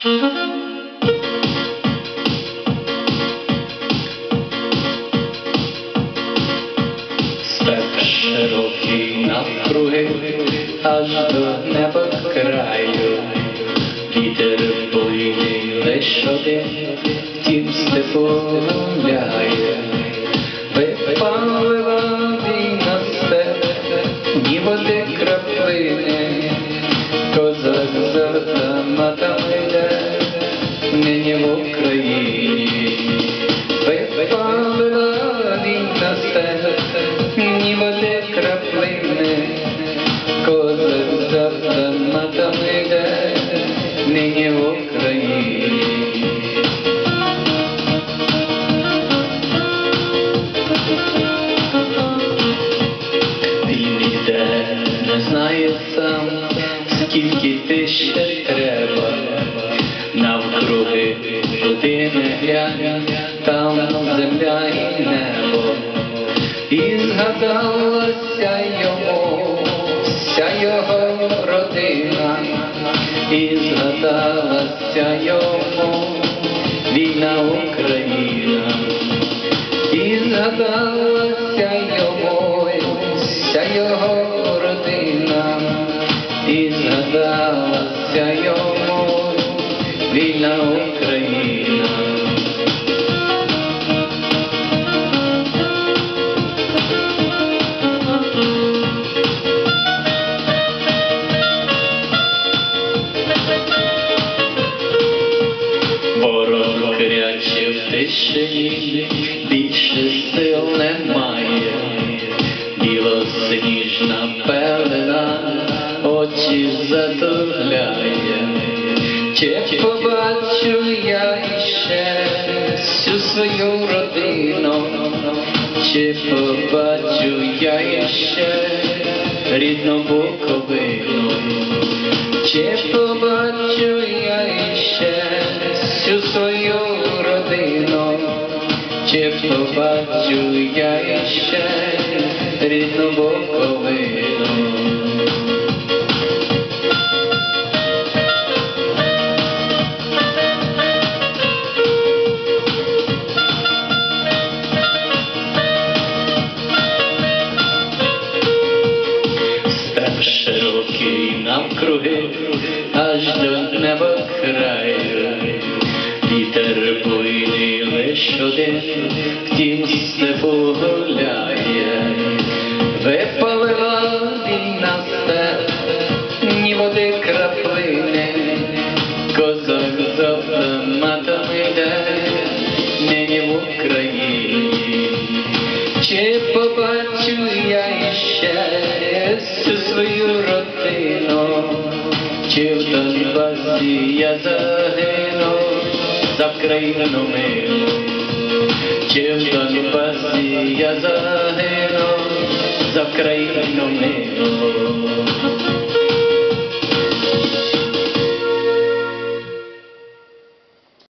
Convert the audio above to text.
Степ широкий навкруги, аж до неба краю. Вітер буйний лиш один, в тім степу гуляє. Випалила війна степ, ні води краплини, нині в Україні. Випалила війна степ, ні води краплини, козак за автоматами йде, нині в Україні. Він іде, не знає сам, скільки ти ще треба. Глянь, там земля і небо. І згадалася йому вся його родина, і згадалася йому війна Україна. І згадалася йому вся його родина, і згадалася йому вільна Україна. Тишині, більше сил немає, білосніжна пелена, очі затуляє, чи побачу я іще всю свою родину, чи побачу я іще рідну Буковину. Чи побачу чи побачу я іще рідну Буковину. Широкий навкруги, аж до неба один, в тім степу гуляє. Випалила війна степ, ні води краплини, козак з автоматами йде, нині в Україні. Чи побачу я іще всю свою родину, чи в Донбасі я загину crying no me. Chimta no passi, yaza, hey, no, za crying me.